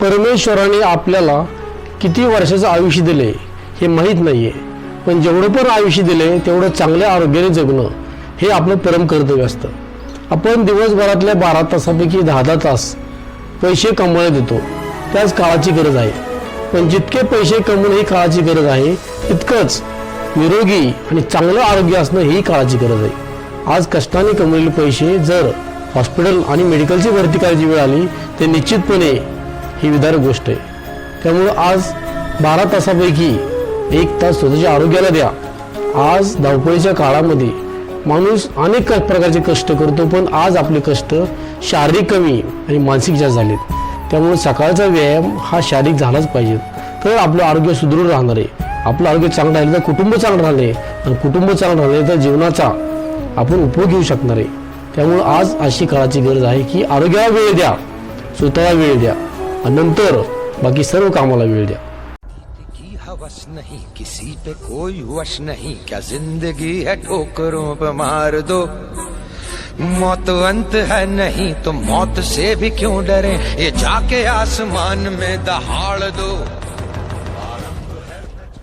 परमेश्वराने आपल्याला किती वर्षाचं आयुष्य दिले हे माहीत नाही आहे पण जेवढं पण आयुष्य दिले तेवढं चांगल्या आरोग्याने जगणं हे आपलं परम कर्तव्य असतं. आपण दिवसभरातल्या बारा तासापैकी दहा दहा तास पैसे कमवायला देतो. त्याच काळाची गरज आहे. पण जितके पैसे कमवणं ही काळाची गरज आहे तितकंच निरोगी आणि चांगलं आरोग्य असणं ही काळाची गरज आहे. आज कष्टाने कमवलेले पैसे जर हॉस्पिटल आणि मेडिकलची भरती करायची वेळ आली ते निश्चितपणे ही विधारक गोष्ट आहे. त्यामुळं आज बारा तासापैकी एक तास स्वतःच्या आरोग्याला द्या. आज धावपळीच्या काळामध्ये माणूस अनेक प्रकारचे कष्ट करतो पण आज आपले कष्ट शारीरिक कमी आणि मानसिक जास्त झालेत. त्यामुळे सकाळचा व्यायाम हा शारीरिक झालाच पाहिजे. तर आपलं आरोग्य सुदृढ राहणार आहे. आपलं आरोग्य चांगलं राहिलं तर कुटुंब चांगलं राहणे आणि कुटुंब चांगलं राहिले तर जीवनाचा आपण उपयोग घेऊ शकणार आहे. त्यामुळे आज अशी काळाची गरज आहे की आरोग्याला वेळ द्या. स्वतःला वेळ द्या. नंतर बाकी सर्व कामाला वेळ द्या हवस नहीं, किसी पे कोई वश नहीं। क्या ज़िंदगी है ठोकरों पे मार दो। मौत अंत है नहीं तो मौत से भी क्यों डरे? ये जाके आसमान में दहाड़ दो।